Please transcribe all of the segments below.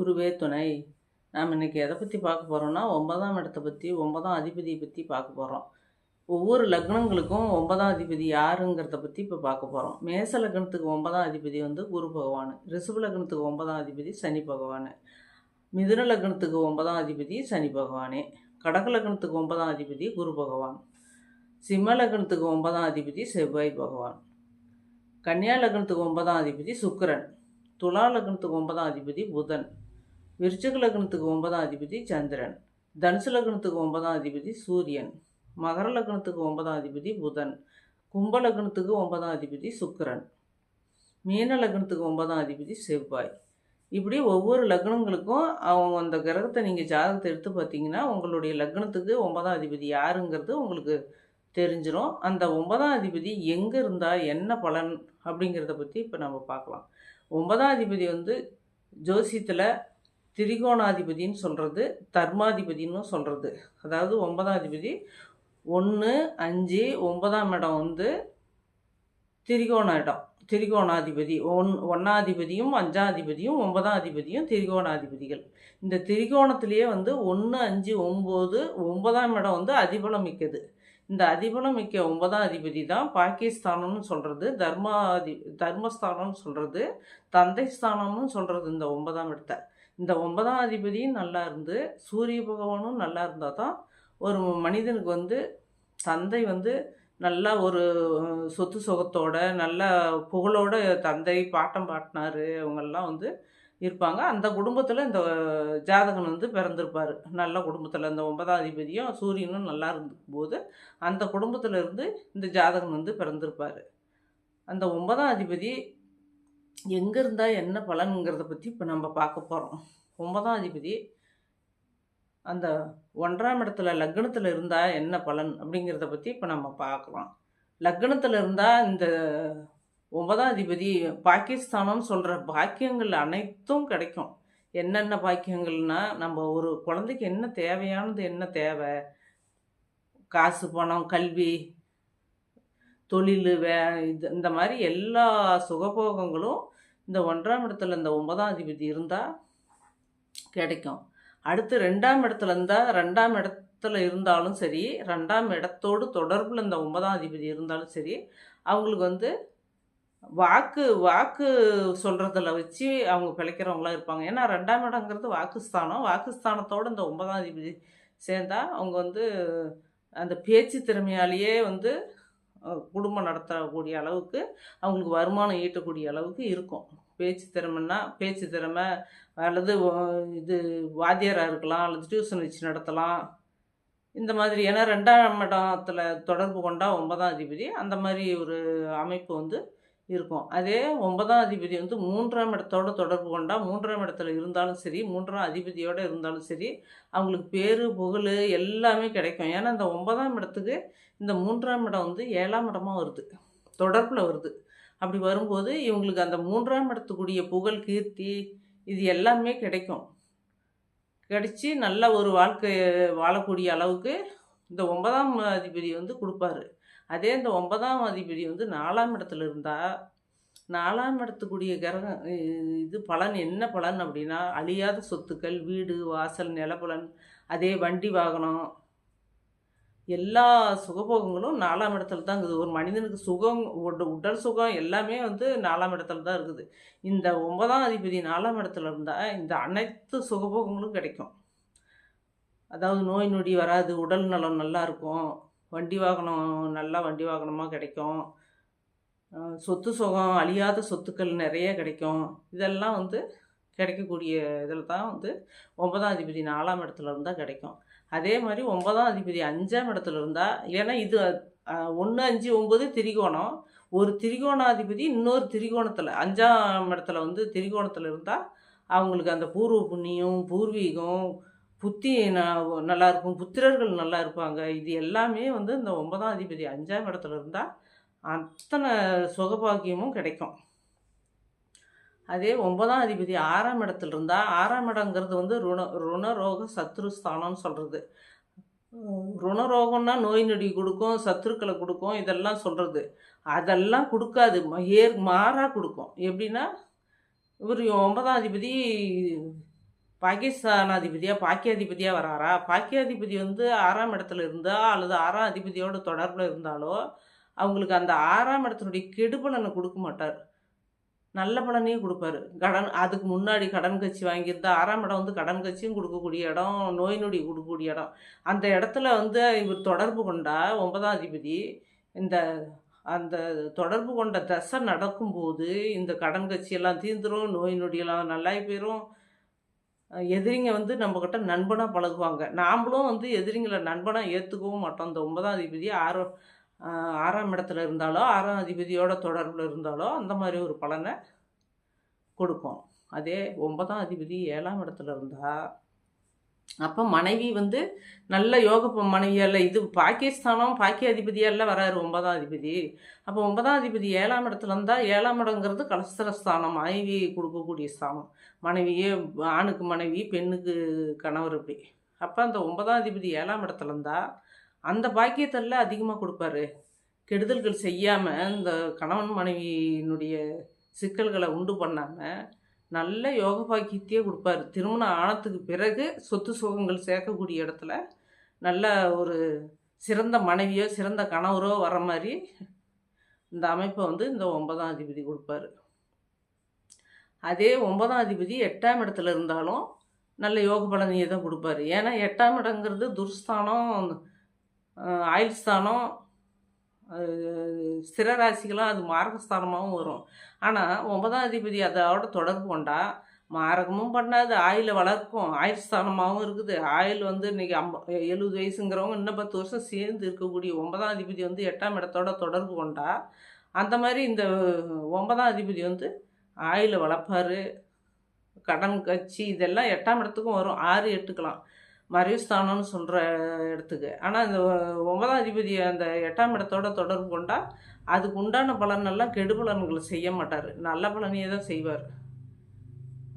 குருவே துணை. நாம் இன்றைக்கி எதை பற்றி பார்க்க போகிறோம்னா ஒன்பதாம் இடத்த பற்றி ஒன்பதாம் அதிபதியை பற்றி பார்க்க போகிறோம் ஒவ்வொரு லக்னங்களுக்கும் ஒன்பதாம் அதிபதி யாருங்கிறத பற்றி இப்போ பார்க்க போகிறோம் மேச லக்னத்துக்கு ஒன்பதாம் அதிபதி வந்து குரு பகவான். ரிஷப லக்னத்துக்கு ஒன்பதாம் அதிபதி சனி பகவான். மிதுன லக்னத்துக்கு ஒன்பதாம் அதிபதி சனி பகவானே. கடக லக்னத்துக்கு ஒன்பதாம் அதிபதி குரு பகவான். சிம்ம லக்னத்துக்கு ஒன்பதாம் அதிபதி செவ்வாய் பகவான். கன்னியா லக்னத்துக்கு ஒன்பதாம் அதிபதி சுக்கரன். துலா லக்னத்துக்கு ஒன்பதாம் அதிபதி புதன். விருச்சிக லக்னத்துக்கு ஒன்பதாம் அதிபதி சந்திரன். தனுசு லக்னத்துக்கு ஒன்பதாம் அதிபதி சூரியன். மகர லக்னத்துக்கு ஒன்பதாம் அதிபதி புதன். கும்ப லக்னத்துக்கு ஒன்பதாம் அதிபதி சுக்கிரன். மீன லக்னத்துக்கு ஒன்பதாம் அதிபதி செவ்வாய். இப்படி ஒவ்வொரு லக்னங்களுக்கும் அவங்க அந்த கிரகத்தை நீங்கள் ஜாதகத்தை எடுத்து பார்த்தீங்கன்னா உங்களுடைய லக்னத்துக்கு ஒன்பதாம் அதிபதி யாருங்கிறது உங்களுக்கு தெரிஞ்சிடும் அந்த ஒன்பதாம் அதிபதி எங்கே இருந்தால் என்ன பலன் அப்படிங்கிறத பற்றி இப்போ நம்ம பார்க்கலாம். ஒன்பதாம் அதிபதி வந்து ஜோசியத்தில் திரிகோணாதிபதின்னு சொல்கிறது தர்மாதிபதின்னு சொல்கிறது அதாவது ஒன்பதாதிபதி ஒன்று அஞ்சு ஒன்பதாம் இடம் வந்து திரிகோண இடம் திரிகோணாதிபதி. ஒன் ஒன்னாதிபதியும் அஞ்சாதிபதியும் ஒன்பதாதிபதியும் திரிகோணாதிபதிகள். இந்த திரிகோணத்திலேயே வந்து ஒன்று அஞ்சு ஒம்பது ஒன்பதாம் இடம் வந்து அதிபலம் மிக்கது. இந்த அதிபலம் மிக்க ஒன்பதாம் அதிபதி தான் பாகிஸ்தானம்னு சொல்கிறது தர்மாதி தர்மஸ்தானம்னு சொல்கிறது தந்தை ஸ்தானம்னு சொல்கிறது இந்த ஒன்பதாம் இடத்தை. இந்த ஒன்பதாம் அதிபதியும் நல்லா இருந்து சூரிய பகவானும் நல்லா இருந்தால் தான் ஒரு மனிதனுக்கு வந்து தந்தை வந்து நல்லா ஒரு சொத்து சுகத்தோட நல்ல புகழோட தந்தை பாட்டம் பாட்டினார் அவங்கெல்லாம் வந்து இருப்பாங்க. அந்த குடும்பத்தில் இந்த ஜாதகன் வந்து பிறந்திருப்பார். நல்ல குடும்பத்தில் இந்த ஒன்பதாம் அதிபதியும் சூரியனும் நல்லா இருந்தபோது அந்த குடும்பத்தில் இருந்து இந்த ஜாதகன் வந்து பிறந்திருப்பார். அந்த ஒன்பதாம் அதிபதி எங்கே இருந்தால் என்ன பலனுங்கிறத பற்றி இப்போ நம்ம பார்க்க போகிறோம் ஒன்பதாம் அதிபதி. அந்த ஒன்றாம் இடத்துல லக்னத்தில் இருந்தால் என்ன பலன் அப்படிங்கிறத பற்றி இப்போ நம்ம பார்க்கலாம். லக்னத்தில் இருந்தால் இந்த ஒன்பதாம் அதிபதி பாகிஸ்தானம்னு சொல்கிற பாக்கியங்கள் அனைத்தும் கிடைக்கும். என்னென்ன பாக்கியங்கள்னா நம்ம ஒரு குழந்தைக்கு என்ன தேவையானது என்ன தேவை? காசு பணம் கல்வி தொழில் வே இது இந்த மாதிரி எல்லா சுகபோகங்களும் இந்த ஒன்றாம் இடத்துல இந்த ஒன்பதாம் அதிபதி இருந்தால் கிடைக்கும். அடுத்து ரெண்டாம் இடத்துல இருந்தால் ரெண்டாம் இடத்துல இருந்தாலும் சரி ரெண்டாம் இடத்தோடு தொடர்பில் இந்த ஒன்பதாம் அதிபதி இருந்தாலும் சரி அவங்களுக்கு வந்து வாக்கு வாக்கு சொல்கிறதில் வச்சு அவங்க பிழைக்கிறவங்களாம் இருப்பாங்க. ஏன்னா ரெண்டாம் இடங்கிறது வாக்குஸ்தானம். வாக்குஸ்தானத்தோடு இந்த ஒன்பதாம் அதிபதி சேர்ந்தால் அவங்க வந்து அந்த பேச்சு திறமையாலேயே வந்து குடும்பம் நடத்தக்கூடிய அளவுக்கு அவங்களுக்கு வருமானம் ஈட்டக்கூடிய அளவுக்கு இருக்கும். பேச்சு திறமைன்னா பேச்சு திறமை அல்லது இது வாத்தியாராக இருக்கலாம் அல்லது டியூஷன் வச்சு நடத்தலாம். இந்த மாதிரி ஏன்னா ரெண்டாம் இடத்தில் தொடர்பு கொண்டா ஒன்பதாம் அதிபதி அந்த மாதிரி ஒரு அமைப்பு வந்து இருக்கும். அதே ஒன்பதாம் அதிபதி வந்து மூன்றாம் இடத்தோட தொடர்பு கொண்டால் மூன்றாம் இடத்துல இருந்தாலும் சரி மூன்றாம் அதிபதியோடு இருந்தாலும் சரி அவங்களுக்கு பேர் புகழ் எல்லாமே கிடைக்கும். ஏன்னா இந்த ஒன்பதாம் இடத்துக்கு இந்த மூன்றாம் இடம் வந்து ஏழாம் இடமாக வருது. தொடர்பில் வருது. அப்படி வரும்போது இவங்களுக்கு அந்த மூன்றாம் இடத்துக்குரிய புகழ் கீர்த்தி இது எல்லாமே கிடைக்கும். கிடைச்சி நல்ல ஒரு வாழ்க்கை வாழக்கூடிய அளவுக்கு இந்த ஒன்பதாம் அதிபதி வந்து கொடுப்பாரு. அதே இந்த ஒன்பதாம் அதிபதி வந்து நாலாம் இடத்துல இருந்தால் நாலாம் இடத்துக்குரிய கிரகம் இது பலன் என்ன பலன் அப்படின்னா அழியாத சொத்துக்கள் வீடு வாசல் நிலப்பலன் அதே வண்டி வாகனம் எல்லா சுகபோகங்களும் நாலாம் இடத்துல தான் இருக்குது. ஒரு மனிதனுக்கு சுகம் உடல் சுகம் எல்லாமே வந்து நாலாம் இடத்துல தான் இருக்குது. இந்த ஒன்பதாம் அதிபதி நாலாம் இடத்துல இருந்தால் இந்த அனைத்து சுகபோகங்களும் கிடைக்கும். அதாவது நோய் நொடி வராது உடல் நலம் நல்லா இருக்கும் வண்டி வாகனம் நல்லா வண்டி வாகனமாக கிடைக்கும். சொத்து சுகம் அழியாத சொத்துக்கள் நிறைய கிடைக்கும். இதெல்லாம் வந்து கிடைக்கக்கூடிய இதில் தான் வந்து ஒன்பதாம் அதிபதி நாலாம் இடத்துல இருந்தால் கிடைக்கும். அதே மாதிரி ஒன்பதாம் அதிபதி அஞ்சாம் இடத்துல இருந்தால் ஏன்னா இது ஒன்று அஞ்சு ஒம்பது திரிகோணம். ஒரு திரிகோணாதிபதி இன்னொரு திரிகோணத்தில் அஞ்சாம் இடத்துல வந்து திரிகோணத்தில் இருந்தால் அவங்களுக்கு அந்த பூர்வ புண்ணியம் பூர்வீகம் புத்தி நல்லாயிருக்கும் புத்திரர்கள் நல்லா இருப்பாங்க. இது எல்லாமே வந்து இந்த ஒன்பதாம் அதிபதி அஞ்சாம் இடத்துல இருந்தால் அத்தனை சுகபாக்கியமும் கிடைக்கும். அதே ஒன்பதாம் அதிபதி ஆறாம் இடத்துல இருந்தால் ஆறாம் இடங்கிறது வந்து ருண ருணரோக சத்ருஸ்தானம்னு சொல்கிறது ருணரோகம்னா நோய் நொடி கொடுக்கும் சத்துருக்களை கொடுக்கும் இதெல்லாம் சொல்கிறது அதெல்லாம் கொடுக்காது. ஏர் மாறாக கொடுக்கும். எப்படின்னா இவர் ஒன்பதாம் அதிபதி பாகிஸ்தானாதிபதியாக பாக்கியாதிபதியாக வராரா? பாக்கியாதிபதி வந்து ஆறாம் இடத்துல இருந்தால் அல்லது ஆறாம் அதிபதியோட தொடர்பில் இருந்தாலோ அவங்களுக்கு அந்த ஆறாம் இடத்தினுடைய கெடுபலனை கொடுக்க மாட்டார். நல்ல பலனையும் கொடுப்பாரு. கடன் அதுக்கு முன்னாடி கடன் கட்சி வாங்கியிருந்தா ஆறாம் இடம் வந்து கடன் கட்சியும் கொடுக்கக்கூடிய இடம் நோய் நொடி கொடுக்கக்கூடிய இடம். அந்த இடத்துல வந்து இவர் தொடர்பு கொண்டா ஒன்பதாம் அதிபதி இந்த அந்த தொடர்பு கொண்ட தசை நடக்கும்போது இந்த கடன் கட்சியெல்லாம் தீர்ந்துரும் நோய் நொடியெல்லாம் நல்லாகி போயிடும் எதிரிங்க வந்து நம்மக்கிட்ட நண்பனாக பழகுவாங்க. நாம்ளும் வந்து எதிரிங்களை நண்பனாக ஏற்றுக்கவும் மாட்டோம். இந்த ஒன்பதாம் அதிபதி ஆறு ஆறாம் இடத்துல இருந்தாலோ ஆறாம் அதிபதியோட தொடர்பில் இருந்தாலோ அந்த மாதிரி ஒரு பலனை கொடுக்கும். அதே ஒன்பதாம் அதிபதி ஏழாம் இடத்துல இருந்தால் அப்போ மனைவி வந்து நல்ல யோக மனைவியல்ல இது பாகிஸ்தானம் பாக்கிய அதிபதியெல்லாம் வராரு ஒன்பதாம் அதிபதி. அப்போ ஒன்பதாம் அதிபதி ஏழாம் இடத்துல இருந்தால் ஏழாம் இடங்கிறது கலஸ்தரஸ்தானம் மனைவி கொடுக்கக்கூடிய ஸ்தானம். மனைவியே ஆணுக்கு மனைவி பெண்ணுக்கு கணவர் இப்படி. அப்போ அந்த ஒன்பதாம் அதிபதி ஏழாம் இடத்துல இருந்தால் அந்த பாக்கியத்தெல்லாம் அதிகமாக கொடுப்பாரு. கெடுதல்கள் செய்யாமல் இந்த கணவன் மனைவியினுடைய சிக்கல்களை உண்டு பண்ணாமல் நல்ல யோக பாக்கியத்தையே கொடுப்பாரு. திருமணம் ஆனத்துக்கு பிறகு சொத்து சுகங்கள் சேர்க்கக்கூடிய இடத்துல நல்ல ஒரு சிறந்த மனைவியோ சிறந்த கணவரோ வர மாதிரி இந்த அமைப்பை வந்து இந்த ஒன்பதாம் அதிபதி கொடுப்பாரு. அதே ஒன்பதாம் அதிபதி எட்டாம் இடத்துல இருந்தாலும் நல்ல யோக பலனையை தான் கொடுப்பாரு. ஏன்னா எட்டாம் இடங்கிறது துர்ஸ்தானம் ஆயுள் ஸ்தானம் ஸ்திர அது மாரகஸ்தானமாகவும் வரும். ஆனால் ஒன்பதாம் அதிபதி அதோட தொடர்பு கொண்டா மாரகமும் பண்ணாது ஆயில் வளர்க்கும் ஆயுள் ஸ்தானமாகவும் இருக்குது. ஆயில் வந்து இன்றைக்கி அம்ப எழுபது வயசுங்கிறவங்க இன்னும் பத்து வருஷம் சேர்ந்து இருக்கக்கூடிய ஒன்பதாம் அதிபதி வந்து எட்டாம் இடத்தோட தொடர்பு கொண்டா அந்த மாதிரி இந்த ஒன்பதாம் அதிபதி வந்து ஆயிலை வளர்ப்பார் கடன் கட்சி இதெல்லாம் எட்டாம் இடத்துக்கும் வரும். ஆறு எட்டுக்கலாம் மறைவுஸ்தானம்னு சொல்கிற இடத்துக்கு. ஆனால் இந்த ஒன்பதாம் அதிபதி அந்த எட்டாம் இடத்தோட தொடர்பு கொண்டால் அதுக்கு உண்டான பலனெல்லாம் கெடு பலன்களை செய்ய மாட்டார். நல்ல பலனையே தான் செய்வார்.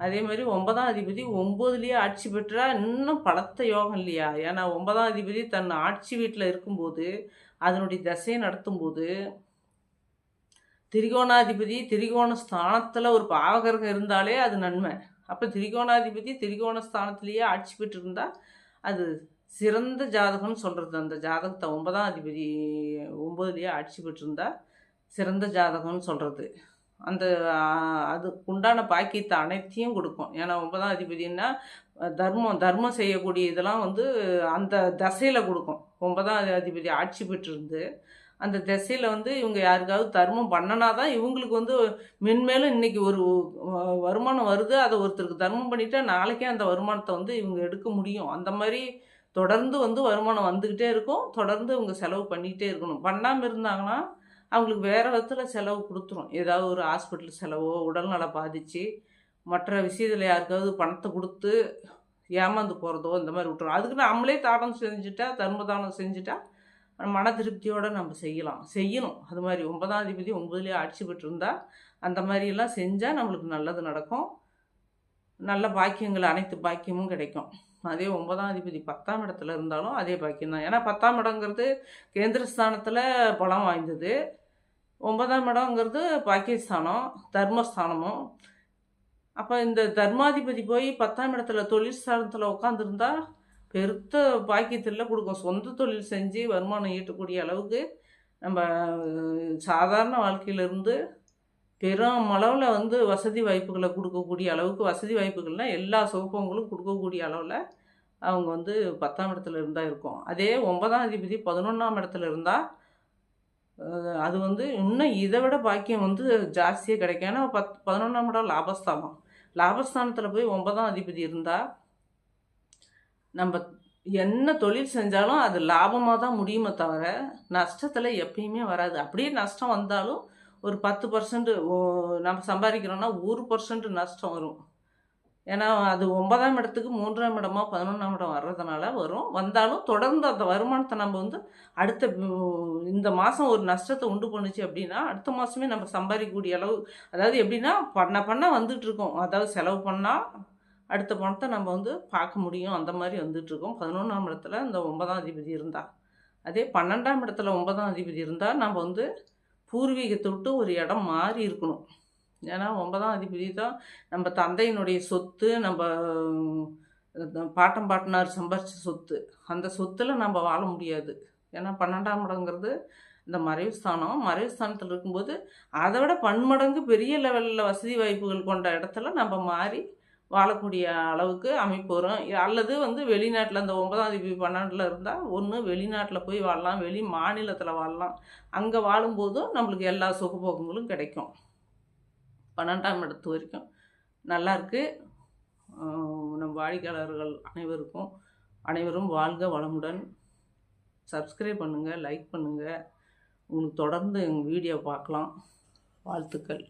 அதே மாதிரி ஒன்பதாம் அதிபதி ஒம்போதுலேயே ஆட்சி பெற்றால் இன்னும் பலத்த யோகம் இல்லையா? ஏன்னா ஒன்பதாம் அதிபதி தன் ஆட்சி வீட்டில் இருக்கும்போது அதனுடைய தசையை நடத்தும்போது திரிகோணாதிபதி திரிகோண ஸ்தானத்தில் ஒரு பாவகரகம் இருந்தாலே அது நன்மை. அப்போ திரிகோணாதிபதி திரிகோண ஸ்தானத்திலேயே ஆட்சி பெற்றிருந்தால் அது சிறந்த ஜாதகம்னு சொல்கிறது அந்த ஜாதகத்தை ஒன்பதாம் அதிபதி ஒம்பதுலேயே ஆட்சி பெற்றிருந்தா சிறந்த ஜாதகம்னு சொல்கிறது அந்த அது உண்டான பாக்கியத்தை அனைத்தையும் கொடுக்கும். ஏன்னா ஒன்பதாம் அதிபதினா தர்மம் தர்மம் செய்யக்கூடிய இதெல்லாம் வந்து அந்த தசையில் கொடுக்கும். ஒன்பதாம் அதிபதி ஆட்சி பெற்றிருந்து அந்த திசையில் வந்து இவங்க யாருக்காவது தர்மம் பண்ணனா தான் இவங்களுக்கு வந்து மென்மேலும் இன்றைக்கி ஒரு வருமானம் வருது. அதை ஒருத்தருக்கு தர்மம் பண்ணிட்டா நாளைக்கே அந்த வருமானத்தை வந்து இவங்க எடுக்க முடியும். அந்த மாதிரி தொடர்ந்து வந்து வருமானம் வந்துக்கிட்டே இருக்கும். தொடர்ந்து இவங்க செலவு பண்ணிக்கிட்டே இருக்கணும். பண்ணாமல் இருந்தாங்கன்னா அவங்களுக்கு வேறு விதத்தில் செலவு கொடுத்துரும். ஏதாவது ஒரு ஹாஸ்பிட்டல் செலவோ உடல்நல பாதித்து மற்ற விஷயத்தில் யாருக்காவது பணத்தை கொடுத்து ஏமாந்து போகிறதோ இந்த மாதிரி விட்டுரும். அதுக்கு நம்மளே தானம் செஞ்சுட்டா தர்ம தானம் செஞ்சுட்டா மன திருப்தியோடு நம்ம செய்யலாம். செய்யணும். அது மாதிரி ஒன்பதாம் அதிபதி ஒன்பதுலேயே ஆட்சி பெற்றிருந்தால் அந்த மாதிரியெல்லாம் செஞ்சால் நம்மளுக்கு நல்லது நடக்கும். நல்ல பாக்கியங்கள் அனைத்து பாக்கியமும் கிடைக்கும். அதே ஒன்பதாம் அதிபதி பத்தாம் இடத்துல இருந்தாலும் அதே பாக்கியம் தான். ஏன்னா பத்தாம் இடங்கிறது கேந்திரஸ்தானத்தில் பலம் வாய்ந்தது. ஒன்பதாம் இடங்கிறது பாக்கியஸ்தானம் தர்மஸ்தானமும். அப்போ இந்த தர்மாதிபதி போய் பத்தாம் இடத்துல தொழில் ஸ்தானத்தில் உட்காந்துருந்தா பெருத்த பாக்கியத்தில் கொடுக்கும். சொந்த தொழில் செஞ்சு வருமானம் ஈட்டக்கூடிய அளவுக்கு நம்ம சாதாரண வாழ்க்கையிலேருந்து பெரும் அளவில் வந்து வசதி வாய்ப்புகளை கொடுக்கக்கூடிய அளவுக்கு வசதி வாய்ப்புகள்னால் எல்லா சோபங்களும் கொடுக்கக்கூடிய அளவில் அவங்க வந்து பத்தாம் இடத்துல இருந்தால் இருக்கும். அதே ஒன்பதாம் அதிபதி பதினொன்றாம் இடத்துல இருந்தால் அது வந்து இன்னும் இதை விட பாக்கியம் வந்து ஜாஸ்தியாக கிடைக்கும். ஏன்னா பத் பதினொன்றாம் இடம் லாபஸ்தானம். லாபஸ்தானத்தில் போய் ஒன்பதாம் அதிபதி இருந்தால் நம்ம என்ன தொழில் செஞ்சாலும் அது லாபமாக தான் முடியுமே தவிர நஷ்டத்தில் எப்பயுமே வராது. அப்படியே நஷ்டம் வந்தாலும் ஒரு பத்து பர்சன்ட் நம்ம சம்பாதிக்கிறோன்னா ஒரு பர்சன்ட் நஷ்டம் வரும். ஏன்னா அது ஒன்பதாம் இடத்துக்கு மூன்றாம் இடமா பதினொன்றாம் இடம் வர்றதுனால வரும். வந்தாலும் தொடர்ந்து அந்த வருமானத்தை நம்ம வந்து அடுத்த இந்த மாதம் ஒரு நஷ்டத்தை உண்டு பண்ணுச்சு அப்படின்னா அடுத்த மாதமே நம்ம சம்பாதிக்கக்கூடிய அளவு அதாவது எப்படின்னா பண்ண பண்ண வந்துட்டு இருக்கோம். அதாவது செலவு பண்ணால் அடுத்த பணத்தை நம்ம வந்து பார்க்க முடியும். அந்த மாதிரி வந்துட்டுருக்கோம். பதினொன்றாம் இடத்துல இந்த ஒன்பதாம் அதிபதி இருந்தால் அதே பன்னெண்டாம் இடத்துல ஒன்பதாம் அதிபதி இருந்தால் நம்ம வந்து பூர்வீகத்தை விட்டு ஒரு இடம் மாறி இருக்கணும். ஏன்னா ஒன்பதாம் அதிபதி தான் நம்ம தந்தையினுடைய சொத்து நம்ம பாட்டம் பாட்டனார் சம்பாரித்த சொத்து. அந்த சொத்தில் நம்ம வாழ முடியாது. ஏன்னா பன்னெண்டாம் இடங்கிறது இந்த மறைவு ஸ்தானம். மறைவு ஸ்தானத்தில் இருக்கும்போது அதை விட பன்மடங்கு பெரிய லெவலில் வசதி வாய்ப்புகள் கொண்ட இடத்துல நம்ம மாறி வாழக்கூடிய அளவுக்கு அமைப்பு வரும். அல்லது வந்து வெளிநாட்டில் அந்த ஒன்பதாம் தேதி பன்னெண்டில் இருந்தால் ஒன்று வெளிநாட்டில் போய் வாழலாம் வெளி மாநிலத்தில் வாழலாம். அங்கே வாழும்போதும் நம்மளுக்கு எல்லா சுகபோகங்களும் கிடைக்கும். பன்னெண்டாம் இடத்து வரைக்கும். நல்லாயிருக்கு நம் வாடிக்கையாளர்கள் அனைவருக்கும் அனைவரும் வாழ்க வளமுடன். சப்ஸ்கிரைப் பண்ணுங்கள் லைக் பண்ணுங்கள் உங்களுக்கு தொடர்ந்து எங்கள் வீடியோ பார்க்கலாம். வாழ்த்துக்கள்.